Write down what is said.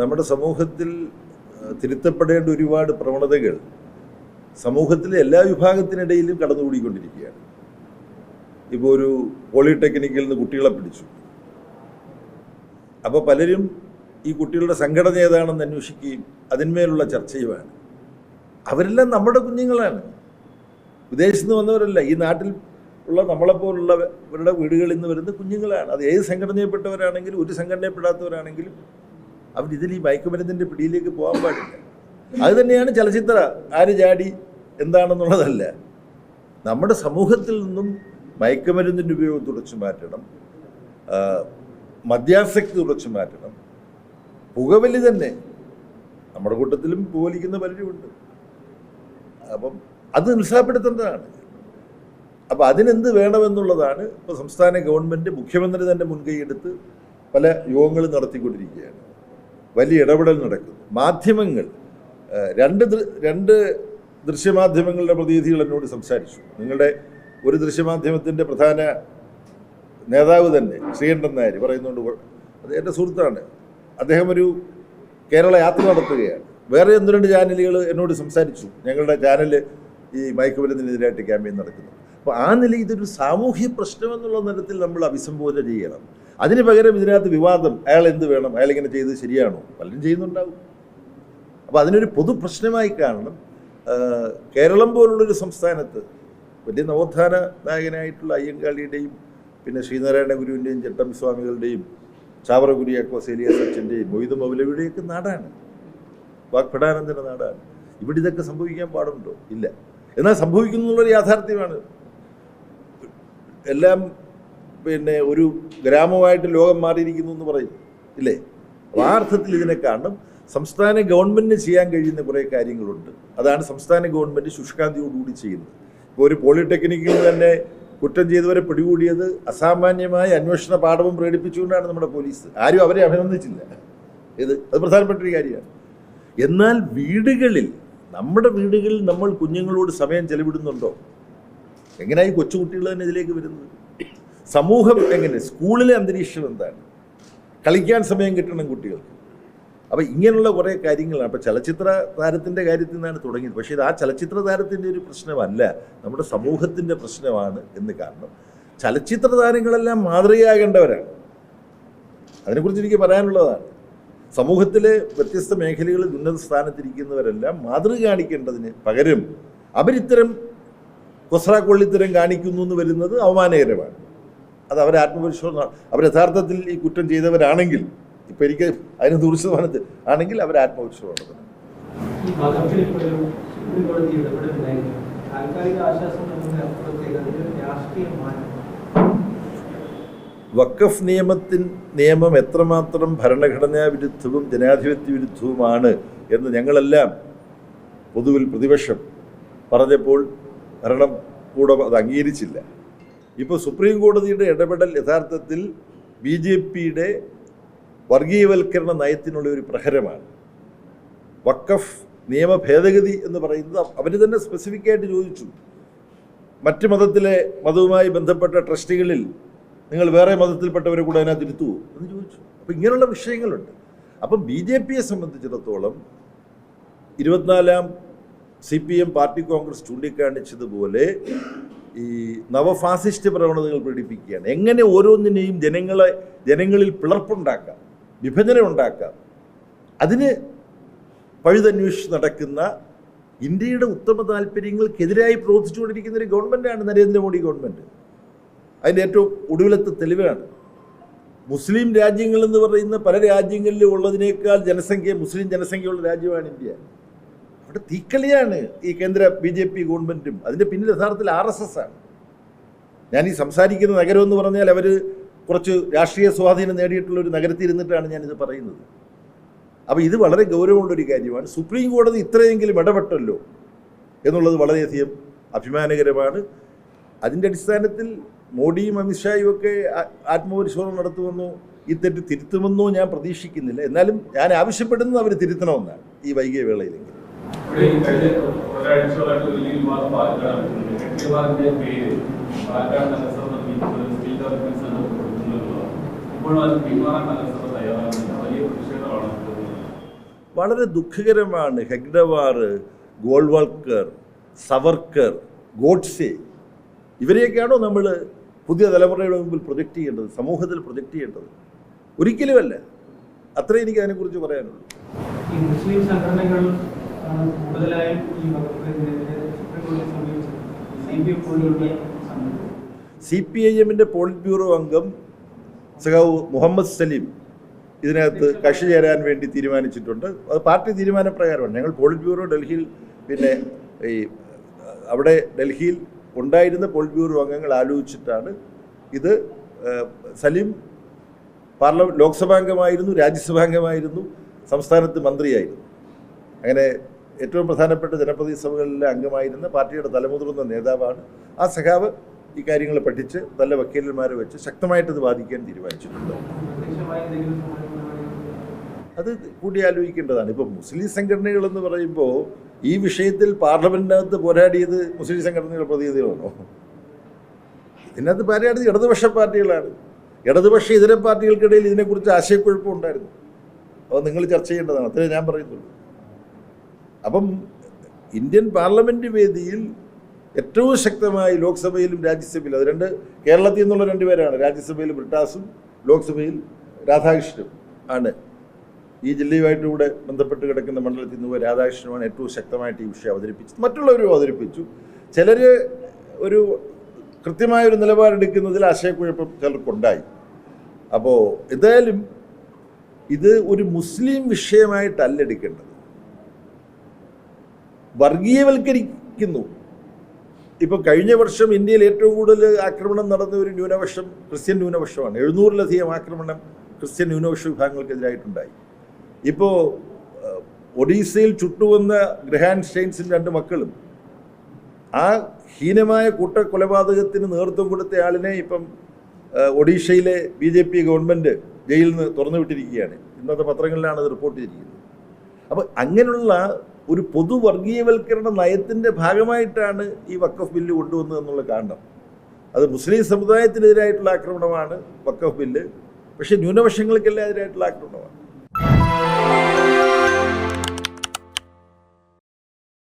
നമ്മുടെ സമൂഹത്തിൽ തിരുത്തപ്പെടേണ്ട ഒരുപാട് പ്രവണതകൾ സമൂഹത്തിലെ എല്ലാ വിഭാഗത്തിനിടയിലും കടന്നുകൂടിക്കൊണ്ടിരിക്കുകയാണ്. ഇപ്പോൾ ഒരു പോളിടെക്നിക്കിൽ നിന്ന് കുട്ടികളെ പിടിച്ചു. അപ്പോൾ പലരും ഈ കുട്ടികളുടെ സംഘടന ഏതാണെന്ന് അന്വേഷിക്കുകയും അതിന്മേലുള്ള ചർച്ചയുമാണ്. അവരെല്ലാം നമ്മുടെ കുഞ്ഞുങ്ങളാണ്. വിദേശത്ത് നിന്ന് വന്നവരല്ല ഈ നാട്ടിൽ ഉള്ള നമ്മളെപ്പോലുള്ളവരുടെ വീടുകളിൽ നിന്ന് വരുന്ന കുഞ്ഞുങ്ങളാണ്. അത് ഏത് സംഘടനയിൽപ്പെട്ടവരാണെങ്കിലും ഒരു സംഘടനയിൽപ്പെടാത്തവരാണെങ്കിലും അവരിതിൽ ഈ മയക്കുമരുന്നിന്റെ പിടിയിലേക്ക് പോകാൻ പാടില്ല. അത് തന്നെയാണ് ചലച്ചിത്ര ആര് ചാടി എന്താണെന്നുള്ളതല്ല. നമ്മുടെ സമൂഹത്തിൽ നിന്നും മയക്കുമരുന്നിന്റെ ഉപയോഗം തുടച്ചു മാറ്റണം. മദ്യാസക്തി തുടച്ചു മാറ്റണം. പുകവലി തന്നെ. നമ്മുടെ കൂട്ടത്തിലും പുകവലിക്കുന്ന പലരുമുണ്ട്. അപ്പം അത് നിസ്സാപ്പെടുത്തേണ്ടതാണ് അപ്പം അതിനെന്ത് വേണമെന്നുള്ളതാണ് ഇപ്പോൾ സംസ്ഥാന ഗവൺമെന്റ് മുഖ്യമന്ത്രി തന്നെ മുൻകൈയെടുത്ത് പല യോഗങ്ങളും നടത്തിക്കൊണ്ടിരിക്കുകയാണ്. വലിയ ഇടപെടൽ നടക്കുന്നു. മാധ്യമങ്ങൾ രണ്ട് രണ്ട് ദൃശ്യമാധ്യമങ്ങളുടെ പ്രതിനിധികൾ എന്നോട് സംസാരിച്ചു. നിങ്ങളുടെ ഒരു ദൃശ്യമാധ്യമത്തിന്റെ പ്രധാന നേതാവ് തന്നെ ശ്രീകണ്ഠൻ നായർ പറയുന്നുണ്ട് അത് എന്റെ സുഹൃത്താണ്. അദ്ദേഹം ഒരു കേരള യാത്ര നടത്തുകയാണ്. വേറെ ഒന്ന് രണ്ട് ചാനലുകൾ എന്നോട് സംസാരിച്ചു. ഞങ്ങളുടെ ചാനൽ ഈ മയക്കുമരുന്നിനെതിരായിട്ട് ക്യാമ്പയിൻ നടക്കുന്നു. അപ്പോൾ ആ നിലയിൽ ഇതൊരു സാമൂഹ്യ പ്രശ്നം എന്നുള്ള തരത്തിൽ നമ്മൾ അഭിസംബോധന ചെയ്യണം. അതിന് പകരം ഇതിനകത്ത് വിവാദം. അയാൾ എന്ത് വേണം? അയാൾ ഇങ്ങനെ ചെയ്ത് ശരിയാണോ? പലരും ചെയ്യുന്നുണ്ടാവും. അപ്പോൾ അതിനൊരു പൊതു പ്രശ്നമായി കാണണം. ആ, കേരളം പോലുള്ളൊരു സംസ്ഥാനത്ത് വലിയ നവോത്ഥാന നായകനായിട്ടുള്ള അയ്യങ്കാളിയുടെയും പിന്നെ ശ്രീനാരായണ ഗുരുവിന്റെയും ചട്ടം സ്വാമികളുടെയും ചാവറ കുര്യാക്കോസ് എലിയാസ് അച്ഛന്റെയും മൊയ്ത് മൗലവിയുടെയൊക്കെ നാടാണ്. വാക്പടാനന്ദന്റെ നാടാണ്. ഇവിടെ ഇതൊക്കെ സംഭവിക്കാൻ പാടുണ്ടോ? ഇല്ല. എന്നാൽ സംഭവിക്കുന്നു യാഥാർത്ഥ്യമാണ് എല്ലാം പിന്നെ ഒരു ഗ്രാമമായിട്ട് ലോകം മാറിയിരിക്കുന്നു എന്ന് പറയും. ഇല്ലേ? ആ അർത്ഥത്തിൽ ഇതിനെ കാണും സംസ്ഥാന ഗവൺമെന്റിന് ചെയ്യാൻ കഴിയുന്ന കുറേ കാര്യങ്ങളുണ്ട്. അതാണ് സംസ്ഥാന ഗവൺമെന്റ് ശുഷ്കാന്തിയോടുകൂടി ചെയ്യുന്നത്. ഇപ്പോൾ ഒരു പോളിടെക്നിക്കിൽ തന്നെ കുറ്റം ചെയ്തവരെ പിടികൂടിയത് അസാമാന്യമായ അന്വേഷണ പാഠവും പ്രകടിപ്പിച്ചുകൊണ്ടാണ് നമ്മുടെ പോലീസ്. ആരും അവരെ അഭിനന്ദിച്ചില്ല. ഇത് അത് പ്രധാനപ്പെട്ട ഒരു കാര്യമാണ്. എന്നാൽ വീടുകളിൽ നമ്മുടെ വീടുകളിൽ നമ്മൾ കുഞ്ഞുങ്ങളോട് സമയം ചെലവിടുന്നുണ്ടോ? എങ്ങനെയായി കൊച്ചുകുട്ടികൾ തന്നെ ഇതിലേക്ക് വരുന്നത്? സമൂഹം എങ്ങനെ? സ്കൂളിലെ അന്തരീക്ഷം എന്താണ്? കളിക്കാൻ സമയം കിട്ടണം കുട്ടികൾക്ക്. അപ്പോൾ ഇങ്ങനെയുള്ള കുറേ കാര്യങ്ങളാണ്. അപ്പോൾ ചലച്ചിത്ര താരത്തിന്റെ കാര്യത്തിൽ നിന്നാണ് തുടങ്ങിയത്. പക്ഷേ ഇത് ആ ചലച്ചിത്ര താരത്തിന്റെ ഒരു പ്രശ്നമല്ല. നമ്മുടെ സമൂഹത്തിന്റെ പ്രശ്നമാണ് എന്ന് കാരണം ചലച്ചിത്ര താരങ്ങളെല്ലാം മാതൃകയാകേണ്ടവരാണ്. അതിനെക്കുറിച്ച് എനിക്ക് പറയാനുള്ളതാണ്. സമൂഹത്തിലെ വ്യത്യസ്ത മേഖലകളിൽ ഉന്നത സ്ഥാനത്തിരിക്കുന്നവരെല്ലാം മാതൃക കാണിക്കേണ്ടതിന് പകരം അവരിത്തരം കൊസ്രാക്കൊള്ളിത്തരം കാണിക്കുന്നു എന്ന് വരുന്നത് അവമാനകരമാണ്. അത് അവരെ ആത്മപരിശോധന അവർ യഥാർത്ഥത്തിൽ ഈ കുറ്റം ചെയ്തവരാണെങ്കിൽ ഇപ്പം എനിക്ക് അതിന് നൂറ് ശതമാനത്തിൽ ആണെങ്കിൽ അവർ ആത്മപരിശോധന നടത്തണം. വഖഫ് നിയമത്തിൻ നിയമം എത്രമാത്രം ഭരണഘടനാ വിരുദ്ധവും ജനാധിപത്യ വിരുദ്ധവുമാണ് എന്ന് ഞങ്ങളെല്ലാം പൊതുവിൽ പ്രതിപക്ഷം പറഞ്ഞപ്പോൾ ഭരണം കൂടെ അത് അംഗീകരിച്ചില്ല. ഇപ്പോൾ സുപ്രീം കോടതിയുടെ ഇടപെടൽ യഥാർത്ഥത്തിൽ ബി ജെ പിയുടെ വർഗീയവൽക്കരണ നയത്തിനുള്ള ഒരു പ്രഹരമാണ്. വക്കഫ് നിയമ ഭേദഗതി എന്ന് പറയുന്നത് അവർ തന്നെ സ്പെസിഫിക്കായിട്ട് ചോദിച്ചു. മറ്റ് മതത്തിലെ മതവുമായി ബന്ധപ്പെട്ട ട്രസ്റ്റികളിൽ നിങ്ങൾ വേറെ മതത്തിൽപ്പെട്ടവരെ കൂടെ അതിനകത്ത് ഇരുത്തുവോ എന്ന് ചോദിച്ചു. അപ്പം ഇങ്ങനെയുള്ള വിഷയങ്ങളുണ്ട്. അപ്പം ബി ജെ പിയെ സംബന്ധിച്ചിടത്തോളം ഇരുപത്തിനാലാം C P M party Congress ചൂണ്ടിക്കാണിച്ചതുപോലെ ഈ നവഫാസിസ്റ്റ് പ്രവണതകൾ പ്രകടിപ്പിക്കുകയാണ് എങ്ങനെ ഓരോന്നിനെയും ജനങ്ങളെ ജനങ്ങളിൽ പിളർപ്പുണ്ടാക്കാം വിഭജനം ഉണ്ടാക്കാം? അതിന് പഴുതന്വേഷിച്ച് നടക്കുന്ന ഇന്ത്യയുടെ ഉത്തമ താല്പര്യങ്ങൾക്കെതിരായി പ്രവർത്തിച്ചുകൊണ്ടിരിക്കുന്ന ഒരു ഗവൺമെന്റാണ് നരേന്ദ്രമോദി ഗവൺമെന്റ് അതിന്റെ ഏറ്റവും ഒടുവിലത്തെ തെളിവാണ്. മുസ്ലിം രാജ്യങ്ങളെന്ന് പറയുന്ന പല രാജ്യങ്ങളിലും ഉള്ളതിനേക്കാൾ ജനസംഖ്യ മുസ്ലിം ജനസംഖ്യയുള്ള രാജ്യമാണ് ഇന്ത്യ. അവിടെ തീക്കളിയാണ് ഈ കേന്ദ്ര ബി ജെ പി ഗവൺമെന്റും അതിന്റെ പിന്നിൽ യഥാർത്ഥത്തിൽ ആർ എസ് എസ് ആണ്. ഞാൻ ഈ സംസാരിക്കുന്ന നഗരം എന്ന് പറഞ്ഞാൽ അവർ കുറച്ച് രാഷ്ട്രീയ സ്വാധീനം നേടിയിട്ടുള്ള ഒരു നഗരത്തിൽ ഇരുന്നിട്ടാണ് ഞാനിത് പറയുന്നത്. അപ്പോൾ ഇത് വളരെ ഗൗരവമുള്ളൊരു കാര്യമാണ്. സുപ്രീം കോടതി ഇത്രയെങ്കിലും ഇടപെട്ടല്ലോ എന്നുള്ളത് വളരെയധികം അഭിമാനകരമാണ്. അതിന്റെ അടിസ്ഥാനത്തിൽ മോഡിയും അമിത്ഷായും ഒക്കെ ആത്മപരിശോധന നടത്തുമെന്നോ ഈ തെറ്റ് തിരുത്തുമെന്നോ ഞാൻ പ്രതീക്ഷിക്കുന്നില്ല. എന്നാലും ഞാൻ ആവശ്യപ്പെടുന്നത് അവർ തിരുത്തണമെന്നാണ് ഈ വൈകിയ വേളയിലെങ്കിലും ഇവിടെ കഴിഞ്ഞ ഒരാഴ്ചകളായിട്ട് വലിയ വിവാദം പാലക്കാട് നടക്കുന്നുണ്ട് കെട്ടിയവാറിന്റെ പേര് പാലക്കാട് നഗരസഭ നൽകിയിട്ടുള്ള സ്കിൽ ഡെവലപ്മെന്റ് സെന്റർ കൊടുക്കുന്നതാണ് ഇപ്പോഴും അത് പിന്മാറാൻ നഗരസഭ തയ്യാറാകുന്നില്ല. വലിയ പ്രതിഷേധമാണ് വളരെ ദുഃഖകരമാണ് ഹെഗ്ഡവാർ ഗോൾവാൾക്കർ സവർക്കർ ഗോഡ്സെ. ഇവരെയൊക്കെയാണോ നമ്മൾ പുതിയ തലമുറയുടെ മുമ്പിൽ പ്രൊജക്റ്റ് ചെയ്യേണ്ടത് സമൂഹത്തിൽ പ്രൊജക്റ്റ് ചെയ്യേണ്ടത്? ഒരിക്കലുമല്ല. അത്രേ എനിക്ക് അതിനെക്കുറിച്ച് പറയാനുള്ളൂ. ഈ മുസ്ലിം സംഘടനകൾ ഈ സി പി ഐ എമ്മിന്റെ പോളിറ്റ് ബ്യൂറോ അംഗം സഖാവ് മുഹമ്മദ് സലീം ഇതിനകത്ത് കക്ഷി ചേരാൻ വേണ്ടി തീരുമാനിച്ചിട്ടുണ്ട്. അത് പാർട്ടി തീരുമാനപ്രകാരമാണ് ഞങ്ങൾ പോളിറ്റ് ബ്യൂറോ ഡൽഹിയിൽ പിന്നെ ഈ അവിടെ ഡൽഹിയിൽ ഉണ്ടായിരുന്ന പോളിറ്റ് ബ്യൂറോ അംഗങ്ങൾ ആലോചിച്ചിട്ടാണ് ഇത് സലീം പാർലമെന്റ് ലോക്സഭാംഗമായിരുന്നു രാജ്യസഭാംഗമായിരുന്നു സംസ്ഥാനത്ത് മന്ത്രിയായിരുന്നു. അങ്ങനെ ഏറ്റവും പ്രധാനപ്പെട്ട ജനപ്രതിനിധി സഭകളിലെ അംഗമായിരുന്ന പാർട്ടിയുടെ തലമുതിർന്ന നേതാവാണ്. ആ സഖാവ് ഈ കാര്യങ്ങൾ പഠിച്ച് നല്ല വക്കീലന്മാരെ വെച്ച് ശക്തമായിട്ട് ബാധിക്കാൻ തീരുമാനിച്ചിട്ടുണ്ട്. അത് കൂടിയാലോചിക്കേണ്ടതാണ് ഇപ്പോൾ മുസ്ലിം സംഘടനകൾ എന്ന് പറയുമ്പോൾ ഈ വിഷയത്തിൽ പാർലമെന്റിനകത്ത് പോരാടിയത് മുസ്ലിം സംഘടനകളുടെ പ്രതിനിധികളാണോ? ഇതിനകത്ത് പോരാടിയത് ഇടതുപക്ഷ പാർട്ടികളാണ്. ഇടതുപക്ഷ ഇതര പാർട്ടികൾക്കിടയിൽ ഇതിനെക്കുറിച്ച് ആശയക്കുഴപ്പം ഉണ്ടായിരുന്നു. അപ്പോൾ നിങ്ങൾ ചർച്ച ചെയ്യേണ്ടതാണ്. അത്രേ ഞാൻ പറയുന്നുള്ളൂ. അപ്പം ഇന്ത്യൻ പാർലമെന്റ് വേദിയിൽ ഏറ്റവും ശക്തമായി ലോക്സഭയിലും രാജ്യസഭയിലും അത് രണ്ട് കേരളത്തിൽ നിന്നുള്ള രണ്ടുപേരാണ് രാജ്യസഭയിൽ ബ്രിട്ടാസും ലോക്സഭയിൽ രാധാകൃഷ്ണനും ആണ്. ഈ ജില്ലയുമായിട്ട് കൂടെ ബന്ധപ്പെട്ട് കിടക്കുന്ന മണ്ഡലത്തിൽ നിന്ന് രാധാകൃഷ്ണനുമാണ് ഏറ്റവും ശക്തമായിട്ട് ഈ വിഷയം അവതരിപ്പിച്ചത്. മറ്റുള്ളവരും അവതരിപ്പിച്ചു. ചിലർ ഒരു കൃത്യമായൊരു നിലപാടെടുക്കുന്നതിൽ ആശയക്കുഴപ്പം ചിലർക്കുണ്ടായി. അപ്പോൾ എന്തായാലും ഇത് ഒരു മുസ്ലിം വിഷയമായിട്ടല്ല എടുക്കേണ്ടത്. വർഗീയവൽക്കരിക്കുന്നു. ഇപ്പോൾ കഴിഞ്ഞ വർഷം ഇന്ത്യയിൽ ഏറ്റവും കൂടുതൽ ആക്രമണം നടന്ന ഒരു ന്യൂനപക്ഷം ക്രിസ്ത്യൻ ന്യൂനപക്ഷമാണ്. എഴുന്നൂറിലധികം ആക്രമണം ക്രിസ്ത്യൻ ന്യൂനപക്ഷ വിഭാഗങ്ങൾക്കെതിരായിട്ടുണ്ടായി. ഇപ്പോൾ ഒഡീസയിൽ ചുട്ടുവന്ന ഗ്രഹാൻ സ്റ്റെയിൻസിന്റെ രണ്ട് മക്കളും ആ ഹീനമായ കൂട്ടക്കൊലപാതകത്തിന് നേതൃത്വം കൊടുത്ത ആളിനെ ഇപ്പം ഒഡീഷയിലെ ബി ജെ പി ഗവൺമെന്റ് ജയിലിൽ നിന്ന് തുറന്നുവിട്ടിരിക്കുകയാണ്. ഇന്നത്തെ പത്രങ്ങളിലാണ് അത് റിപ്പോർട്ട് ചെയ്തിരിക്കുന്നത്. അപ്പോൾ അങ്ങനെയുള്ള ഒരു പൊതുവർഗീയവൽക്കരണ നയത്തിന്റെ ഭാഗമായിട്ടാണ് ഈ വക്കഫ് ബില്ല് കൊണ്ടുവന്നത് എന്നുള്ള കാരണം അത് മുസ്ലിം സമുദായത്തിനെതിരായിട്ടുള്ള ആക്രമണമാണ് വക്കഫ് ബില്ല്. പക്ഷേ ന്യൂനപക്ഷങ്ങൾക്കെല്ലാം എതിരായിട്ടുള്ള ആക്രമണമാണ്.